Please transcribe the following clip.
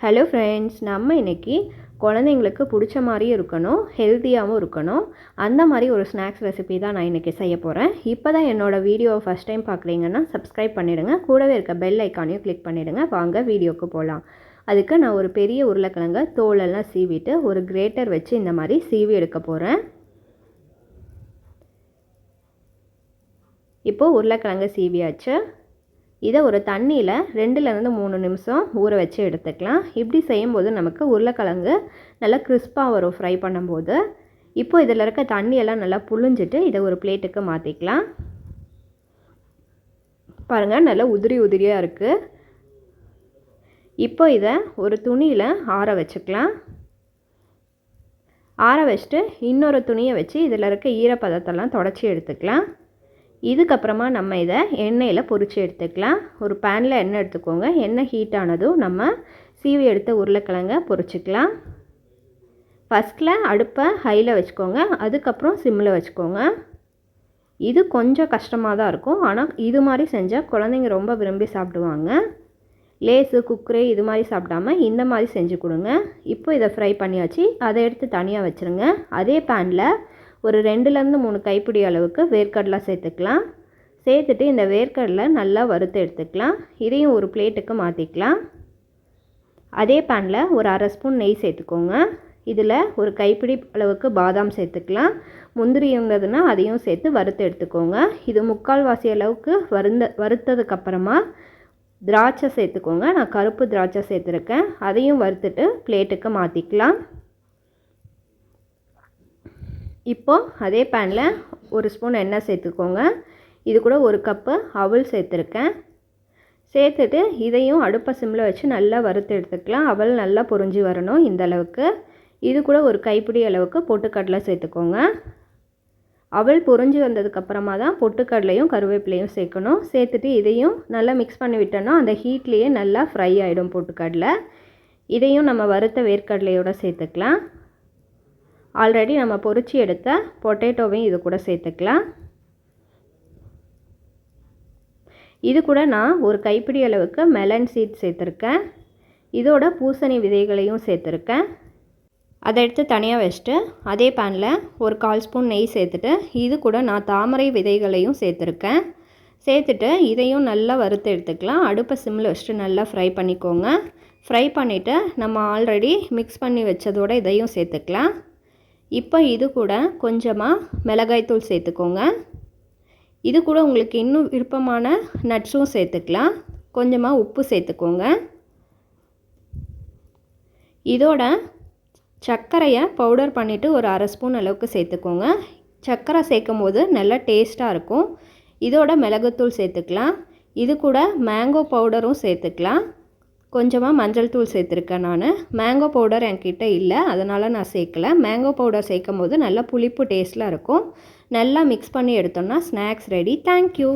Hello friends நம்ம இன்னைக்கு குழந்தைங்களுக்கு பிடிச்ச மாதிரியும் இருக்கணும் ஹெல்த்தியாகவும் இருக்கணும். அந்த மாதிரி ஒரு ஸ்நாக்ஸ் ரெசிபி தான் நான் இன்றைக்கி செய்ய போகிறேன் இப்போ தான் என்னோடய வீடியோவை ஃபஸ்ட் டைம் பார்க்குறீங்கன்னா சப்ஸ்கிரைப் பண்ணிவிடுங்க கூடவே இருக்க பெல் ஐக்கானையும் கிளிக் பண்ணிவிடுங்க வாங்க வீடியோக்கு போகலாம் அதுக்கு நான் ஒரு பெரிய உருளைக்கிழங்க தோலெல்லாம் சீவிட்டு ஒரு கிரேட்டர் வச்சு இந்த மாதிரி சீவி எடுக்க போகிறேன் இப்போது உருளைக்கிழங்கு சீவியாச்சு. இதை ஒரு தண்ணியில் ரெண்டுலேருந்து மூணு நிமிஷம் ஊற வச்சு எடுத்துக்கலாம். இப்படி செய்யும்போது நமக்கு உருளைக்கிழங்கு நல்லா கிறிஸ்பாக வரும் ஃப்ரை பண்ணும்போது. இப்போ இதில் இருக்க தண்ணியெல்லாம் நல்லா புழிஞ்சிட்டு இதை ஒரு பிளேட்டுக்கு மாற்றிக்கலாம் பாருங்கள் நல்லா உதிரி உதிரியாக இருக்குது இப்போ இதை ஒரு துணியில் ஆற வச்சுக்கலாம். ஆற வச்சுட்டு இன்னொரு துணியை வச்சு இதில் இருக்க ஈரப்பதத்தெல்லாம் தொடச்சி எடுத்துக்கலாம். இதுக்கப்புறமா நம்ம இதை எண்ணெயில் பொறிச்சு எடுத்துக்கலாம். ஒரு பேனில் எண்ணெய் எடுத்துக்கோங்க. எண்ணெய் ஹீட் ஆனதும் நம்ம சீவி எடுத்த உருளைக்கிழங்க பொறிச்சிக்கலாம் ஃபஸ்ட்டில் அடுப்பை ஹையில் வச்சுக்கோங்க. அதுக்கப்புறம் சிம்மில் வச்சுக்கோங்க. இது கொஞ்சம் கஷ்டமாக தான் இருக்கும். ஆனால் இது மாதிரி செஞ்சால் குழந்தைங்க ரொம்ப விரும்பி சாப்பிடுவாங்க. லேஸு குக்கரு இது மாதிரி சாப்பிடாம இந்த மாதிரி செஞ்சு கொடுங்க. இப்போ இதை ஃப்ரை பண்ணியாச்சு. அதை எடுத்து தனியாக வச்சுருங்க. அதே பேனில் ஒரு ரெண்டுலேருந்து மூணு கைப்பிடி அளவுக்கு வேர்க்கடலை சேர்த்துக்கலாம். சேர்த்துட்டு இந்த வேர்க்கடலை நல்லா வறுத்து எடுத்துக்கலாம். இதையும் ஒரு பிளேட்டுக்கு மாற்றிக்கலாம் அதே பேனில் ஒரு அரை ஸ்பூன் நெய் சேர்த்துக்கோங்க. இதில் ஒரு கைப்பிடி அளவுக்கு பாதாம் சேர்த்துக்கலாம். முந்திரி இருந்ததுன்னா அதையும் சேர்த்து வறுத்து எடுத்துக்கோங்க. இது முக்கால்வாசி அளவுக்கு வருந்த வறுத்ததுக்கப்புறமா திராட்சை சேர்த்துக்கோங்க. நான் கருப்பு திராட்சை சேர்த்துருக்கேன். அதையும் வறுத்துட்டு பிளேட்டுக்கு மாற்றிக்கலாம் இப்போது அதே பேனில் ஒரு ஸ்பூன் எண்ணெய் சேர்த்துக்கோங்க. இது கூட ஒரு கப்பு அவல் சேர்த்துருக்கேன். சேர்த்துட்டு இதையும் அடுப்பை சிம்மில் வச்சு நல்லா வறுத்து எடுத்துக்கலாம். அவல் நல்லா பொறிஞ்சு வரணும் இந்த அளவுக்கு. இது கூட ஒரு கைப்பிடி அளவுக்கு பொட்டுக்கடலை சேர்த்துக்கோங்க. அவள் பொறிஞ்சு வந்ததுக்கப்புறமா தான் பொட்டுக்கடலையும் கருவேப்பிலையும் சேர்க்கணும். சேர்த்துட்டு இதையும் நல்லா மிக்ஸ் பண்ணி விட்டோன்னா அந்த ஹீட்லேயே நல்லா ஃப்ரை ஆகிடும் பொட்டுக்கடலை. இதையும் நம்ம வறுத்த வேர்க்கடலையோடு சேர்த்துக்கலாம். ஆல்ரெடி நம்ம பொறிச்சு எடுத்த பொட்டேட்டோவையும் இது கூட சேர்த்துக்கலாம். இது கூட நான் ஒரு கைப்பிடி அளவுக்கு மெலன் சீட் சேர்த்துருக்கேன். இதோட பூசணி விதைகளையும் சேர்த்துருக்கேன். அதை எடுத்து தனியாக வச்சுட்டு அதே பேனில் ஒரு கால் ஸ்பூன் நெய் சேர்த்துட்டு இது கூட நான் தாமரை விதைகளையும் சேர்த்துருக்கேன். சேர்த்துட்டு இதையும் நல்லா வறுத்து எடுத்துக்கலாம். அடுப்பை சிம்மில் வச்சுட்டு நல்லா ஃப்ரை பண்ணிக்கோங்க. ஃப்ரை பண்ணிவிட்டு நம்ம ஆல்ரெடி மிக்ஸ் பண்ணி வச்சதோட இதையும் சேர்த்துக்கலாம். இப்போ இது கூட கொஞ்சமாக மிளகாய்த்தூள் சேர்த்துக்கோங்க. இது கூட உங்களுக்கு இன்னும் விருப்பமான நட்ஸும் சேர்த்துக்கலாம். கொஞ்சமாக உப்பு சேர்த்துக்கோங்க. இதோட சர்க்கரையை பவுடர் பண்ணிவிட்டு ஒரு அரை ஸ்பூன் அளவுக்கு சேர்த்துக்கோங்க. சர்க்கரை சேர்க்கும் போது நல்லா டேஸ்ட்டாக இருக்கும். இதோட மிளகுத்தூள் சேர்த்துக்கலாம். இது கூட மேங்கோ பவுடரும் சேர்த்துக்கலாம். கொஞ்சமாக மஞ்சள் தூள் சேர்த்துருக்கேன் நான். மேங்கோ பவுடர் என்கிட்ட இல்லை அதனால் நான் சேர்க்கல. மேங்கோ பவுடர் சேர்க்கும் போது நல்லா புளிப்பு டேஸ்ட்டில் இருக்கும். நல்லா மிக்ஸ் பண்ணி எடுத்தோம்னா ஸ்நாக்ஸ் ரெடி தேங்க்யூ